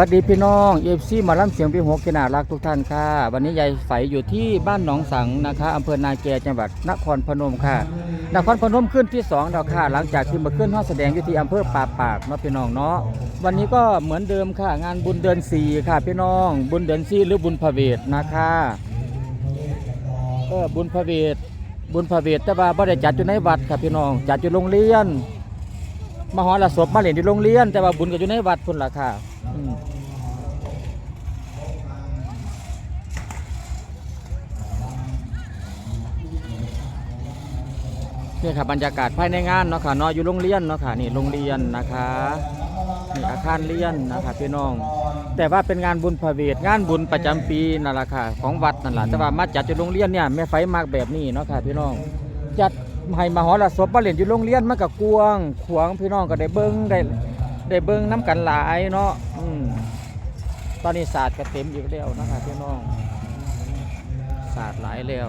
สวัสดีพี่น้องเอฟซีมาล่ำเสียงพี่หกขนารักทุกท่านค่ะ วันนี้ยายไฝอยู่ที่บ้านหนองสังนะคะอำเภอนาแกจังหวัดนครพนมค่ะ นครพนมขึ้นที่สองแล้วค่ะ หลังจากที่มาขึ้นห้องแสดงอยู่ที่อำเภอป่าปากเนาะพี่น้องเนาะวันนี้ก็เหมือนเดิมค่ะ งานบุญเดือนสี่ค่ะ พี่น้อง บุญเดือนสี่หรือบุญพระเวทนะคะเออบุญพระเวทบุญพระเวทแต่ว่าบ่ได้จัดอยู่ในวัดค่ะพี่น้องจัดอยู่โรงเรียน มหรสพมาเล่นที่โรงเรียน แต่ว่าบุญก็อยู่ในวัดพุ่นล่ะค่ะอืมนี่ค่ะบรรยากาศภายในงานเนาะค่ะเนาะอยู่โรงเรียนเนาะค่ะนี่โรงเรียนนะคะนี่อาคารเรียนนะคะพี่น้อง แต่ว่าเป็นงานบุญพระเวทงานบุญประจำปีนั่นแหละค่ะของวัดนั่นแหละแต่ว่ามาจัดอยู่โรงเรียนเนี่ยแม่ไฟมากแบบนี้เนาะค่ะพี่น้องจัด ให้มาหอรสพมาเล่นอยู่โรงเรียนมันก็กวางขวางพี่น้องก็ได้เบิ้งได้ได้เบิ้งน้ำกันหลายเนาะอืมตอนนี้ศาสตร์ก็เต็มอีกแล้วนะคะพี่น้องศาสตร์หลายแล้ว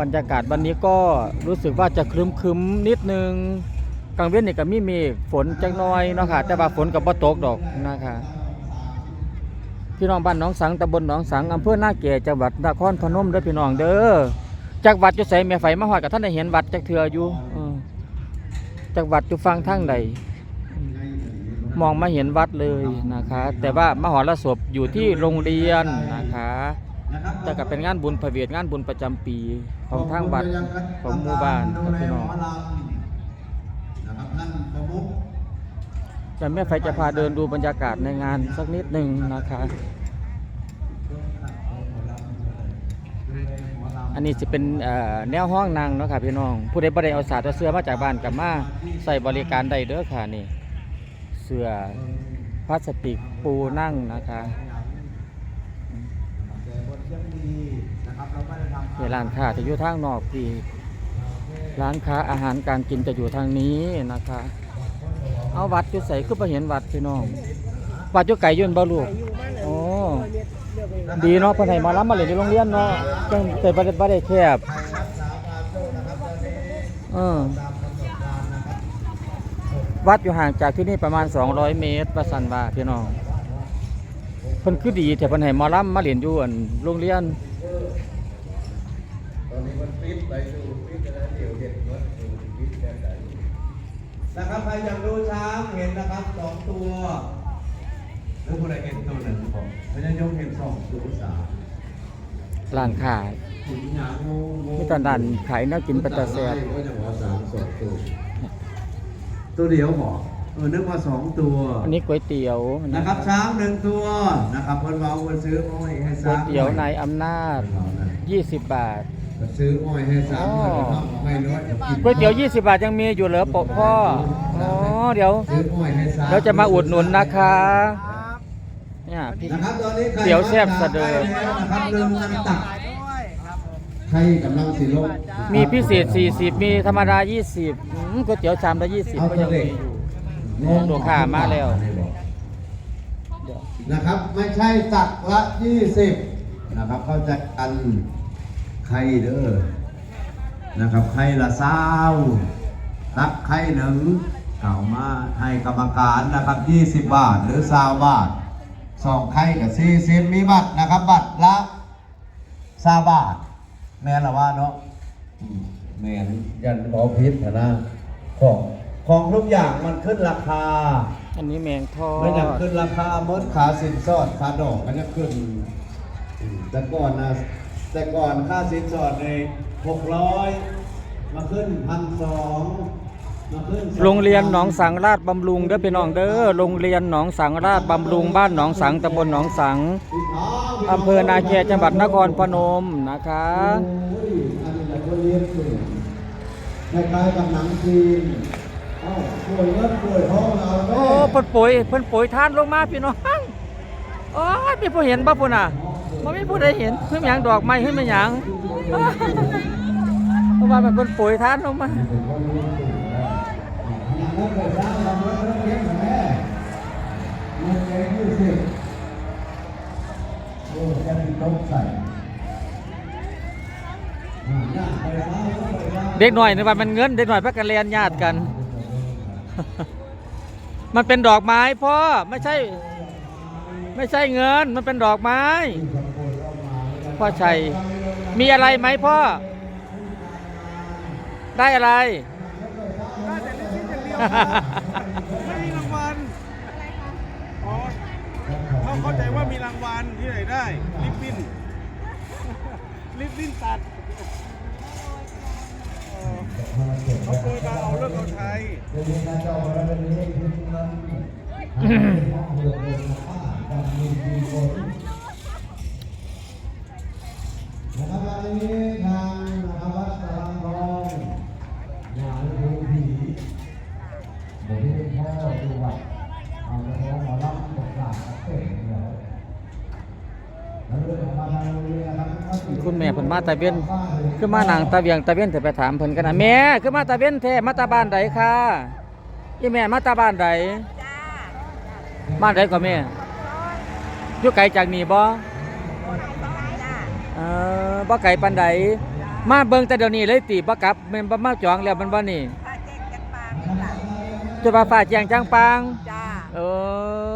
บรรยากาศวันนี้ก็รู้สึกว่าจะครึมครึมนิดนึงกลางเว้นนี่ก็มีมฆฝนจักหน้อยเนาะค่ะแต่ว่าฝนกับบ่ตกดอกนะคะ พี่น้องบ้านหนองสังตำบลหนองสังอำเภอหน้าแก่จังหวัดนครพนมเด้อพี่น้องเด้อจากวัดอยู่ไสแม่ไฟมาฮอดกับท่านได้เห็นวัดจักเทืออยู่จากวัดอยู่ฟังทางใดมองมาเห็นวัดเลยนะคะ แต่ว่ามหรสพอยู่ที่โรงเรียนนะคะแต่ก็เป็นงานบุญพระเวทงานบุญประจำปีของทางวัดของหมู่บ้านพี่น้อง จะแม่ไฟจะพาเดินดูบรรยากาศในงานสักนิดหนึ่งนะคะอันนี้จะเป็นแนวห้องนางเนาะค่ะพี่น้อง ผู้ใดบ่ได้เอาสาดเอาเสื้อมาจากบ้านกลับมาใส่บริการได้เด้อค่ะนี่ เสื้อพลาสติกปูนั่งนะคะแต่บทยังดีนะครับเราไม่ได้ทำนี่ร้านค้าจะอยู่ทางนอกพี่ร้านค้าอาหารการกินจะอยู่ทางนี้นะคะ เอาวัดอยู่ใส่คือไปเห็นวัดพี่น้องวัดอยู่ไก่ยืนบ่ลูกโอ้ดีเนาะเพิ่นให้มารับมาเล่นที่โรงเรียนเนาะจังแต่บ่ได้บ่ได้แคบเออวัดอยู่ห่างจากที่นี่ประมาณ 200 เมตรประสันว่าพี่น้องเพิ่นคือดีแต่เพิ่นให้มาลํมาเล่นอยู่อันโรงเรียนตอนนี้มันฟิตไปดูฟิตแล้วเดี๋ยวเห็นว่าดูฟิตแบบไหน นะครับใครอยากดูช้างเห็นนะครับสองตัวแล้วผู้ใดเห็นตัวหนึ่งผมพญายมเห็นสองตัวสามร้านค้าขุนหางงูงูมีตอนนั้นขายแน่ากินปัตตาแซ่บก็จะว่าสามสองตัวตัวเดียวหมอเออนึกว่าสองตัวอันนี้ก๋วยเตี๋ยวนะครับช้างหนึ่งตัวนะครับคนเมาคนซื้ออ้อยให้ก๋วยช้างเตี๋ยวนายอำนาจ 20 บาท ซื้ออ้อยให้ช้างอ๋อไม่น้อยกินก๋วยเตี๋ยว 20 บาทยังมีอยู่เหรอปกพ่อ อ๋อ เดี๋ยว ซื้ออ้อยให้ช้างเราจะมาอุดหนุนนะคะเนี่ยพี่ นะครับตอนนี้ใครเตี๋ยวแซ่บสะเดิมนะครับลืมน้ำตักใครกำลังสิลงมีพิเศษ 40 มีธรรมดา 20อืมก๋วยเตี๋ยวชามละ20เอาก็เถยังอะมีเด็กอยู่ตัวข้ามาแล้ว นะครับ ไม่ใช่ตักละยี่สิบนะครับเข้าใจกัน ใครเด้อนะครับใครละเศร้าตักใครหนึ่งเก่ามาให้กรรมการนะครับยี่สิบบาทหรือสาวบาทสองใครกับสี่สิบมีบัตรนะครับ บัตรละสาบาท แม่นละว่าเนาะอืมแม่นยันหมอพิษนะของของทุกอย่างมันขึ้นราคา อันนี้แมงทอไม่อยากดขึ้นราคามดขาสินสอดขาดอกมันจะขึ้นแต่ก่อนนะ แต่ก่อนค่าสินสอดในหกร้อยมาขึ้นพันสองมาขึ้นโรงเรียนหนองสังราชบำรุงเด้อพี่น้องเด้อโรงเรียนหนองสังราชบำรุงบ้านหนองสังตำบลหนองสังอำเภอนาแคจังหวัดนครพนมนะคะโอ้ยอันนี้แหละคนเรียนสูงคล้ายๆกับหนังจีนเอ้าป่วยเงินป่วยท้องเราโอ้เพิ่นปุ๋ยเพิ่นปุ๋ยทานลงมาพี่น้องโอ้ยมีผู้เห็นบ่พุ่นน่ะ บ่มีผู้ใดเห็นเพิ่นหยังดอกไม้เพิ่นมันหยังเพราะว่ามันเพิ่นปุ๋ยทานลงมาอย่านลงมาย่างไปฟ้าแล้วไปฟ้าเด็กหน่อยนึกว่ามันเงินเด็กหน่อยพักกันเรียนญาติกัน มันเป็นดอกไม้พ่อไม่ใช่ ไม่ใช่เงินมันเป็นดอกไม้ พ่อชัย มีอะไรไหมพ่อ ได้อะไรไม่มีรางวัลอ๋อเขาเข้าใจว่ามีรางวัลที่ไหนได้ ลิปบิ้นลิปบิ้นตัดเออเขาเคยมาเอาเรื่องเอาใช้ ครับคุณแม่เพิ่นมาตาเวียนคือมานางตาเวียงตาเวียนแต่ไปถามเพิ่นกันนะแม่คือมาตาเวียนแท้มาตาบ้านใดค่ะยี่แม่มาตาบ้านใดบ้านใดก็แม่อยู่ไกลจากนี่บ่เออบ่ไกลปานใดมาเบิ่งแต่เดี๋ยวนี้เลยติบ่กลับแม่นบ่มาจองแล้วมันบ่นี่พาแจ้งจังปางนี่ล่ะจะมาฟ้าแจงจางปางจ้าเอ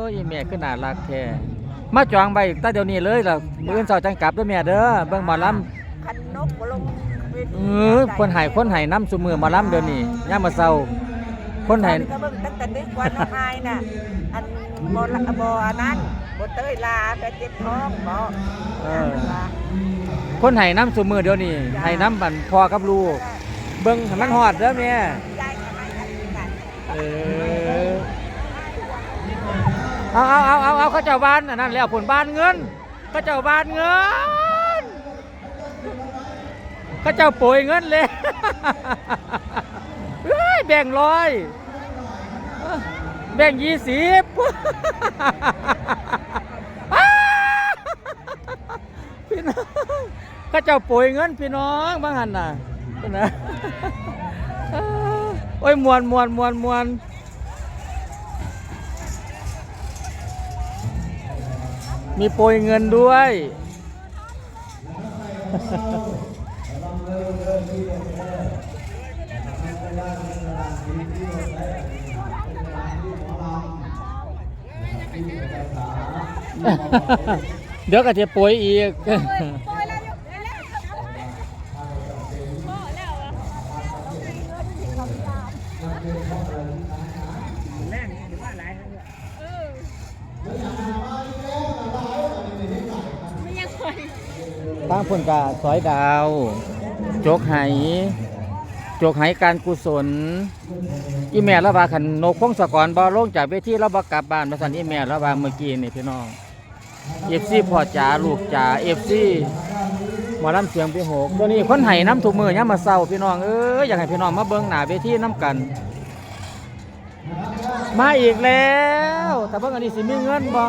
อยี่แม่คือน่ารักแท้ มาจองไว้แต่เดี๋ยวนี้เลยล่ะมื้ออื่นเช้าจังกลับเด้อแม่เด้อเบิ่งหมอลำ คันนกบ่ลงเวทีเออคนใหายคนใหายน้ำซุมือหมาล้ำเดี๋ยวนี้ย่ามมาเศร้า คนใหายก็เบิ่งตั้งแต่นึกว่าน้องอายน่ะ อันบ่ละบ่อันนั้นบ่เต้ยลาไปเจ็บท้องบ่เออคนใหายน้ำซุมือเดี๋ยวนี้ใหายน้ำบันพอกับลูกเบิ่งให้มันหอดเด้อแม่ยายก็ให้กันกัน เออเอาเอา เอาเอาเอาเขาจ้าบ้านอันนั้นแล้วผลบ้านเงินเขาเจ้าบ้านเงินเขาเจ้าโปรยเงินเลยเฮ้ยแบ่งร้อย แบ่งยี่สิบพี่น้องเขาเจ้าโปรยเงินพี่น้องบางหันน่ะนะโอ้ยมวนมวนมวนมวน มีโปรยเงินด้วย เดี๋ยวก็จะโปรยอีก ทางผลกาสอยดาว โจกไหโจกไหการกุศลอีแม่ระบาขันนกพงศกรบอลงจากเวทีระบากลับบ้านมาสันอีแม่ระบาเมื่อกี้นี่พี่น้องเอฟซีพ่อจ๋าลูกจ๋าเอฟซีหมอลำเสียงพี่หกตัวนี้คนไห้น้ำถูกมือย่ามาเศร้าพี่น้องเอออยากให้พี่น้องมาเบิ้งหน้าเวทีน้ำกัน มาอีกแล้ว แต่เบิ่งอันนี้สิมีเงินบ่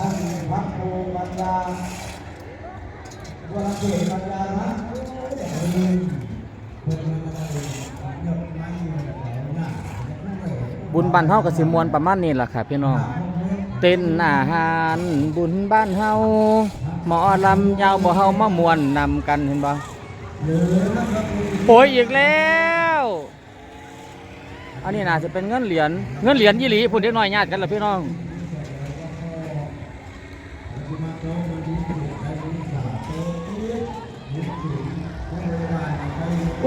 ท่านพักโพปั ญาวันเกิดปัญญานะลืมคนมันก็เลยเงียบไม่อยู่แล้วนะบุญบ้านเฮาก็สิมวนประมาณนี้แหละค่ะพี่น้อง เต้นอาหารบุญบ้านเฮาหมอลำยาวบ่เฮามามวนนำกันเห็นบ่โอ้ยอีกแล้ว อันนี้น่าจะเป็นเงินเหรียญเงินเหรียญยี่หลีพุ่นเด็กน้อยญาติกันล่ะพี่น้อง อุ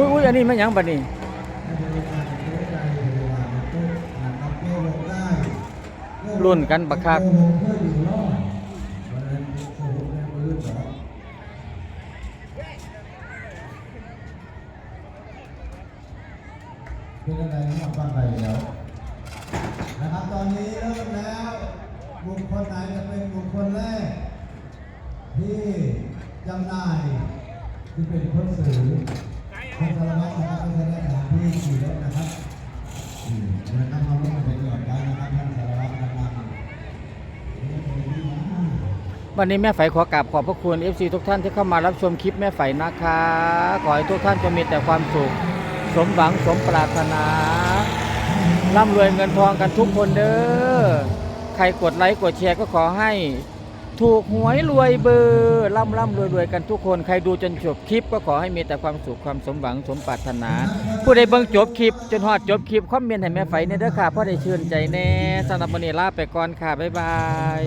้ยอุ้ยอันนี้มันหยังบัดนี้รุ่นกันบักคักเป็นอะไรที่มาฟังไปแล้วนะครับตอนนี้เริ่มแล้ว บุคคลไหนจะเป็นบุคคลแรก ที่จำหน่ายที่เป็นคนสื่อคนสารวัตรนะครับเป็นสถานที่ขี่รถนะครับอืมนะครับเราต้องเป็นหยอดกันนะครับท่านสารวัตรนะครับวันนี้แม่ไฝขอกราบขอบพระคุณ FC ทุกท่านที่เข้ามารับชมคลิปแม่ไฝนะคะ ขอให้ทุกท่านจะมีแต่ความสุข สมหวังสมปรารถนาร่ำรวยเงินทองกันทุกคนเด้อ ใครกดไลค์กดแชร์ก็ขอให้ ถูกหวยรวยเบอร์ร่ำร่ำรวยรวยกันทุกคน ใครดูจนจบคลิปก็ขอให้มีแต่ความสุขความสมหวังสมปรารถนา ผู้ใดเบิ่งจบคลิป จนฮอดจบคลิปคอมเมนต์ให้แม่ไฟในเด้อค่ะเพราะได้ชื่นใจแน่สำหรับวันนี้ลาไปก่อนค่ะบ๊ายบาย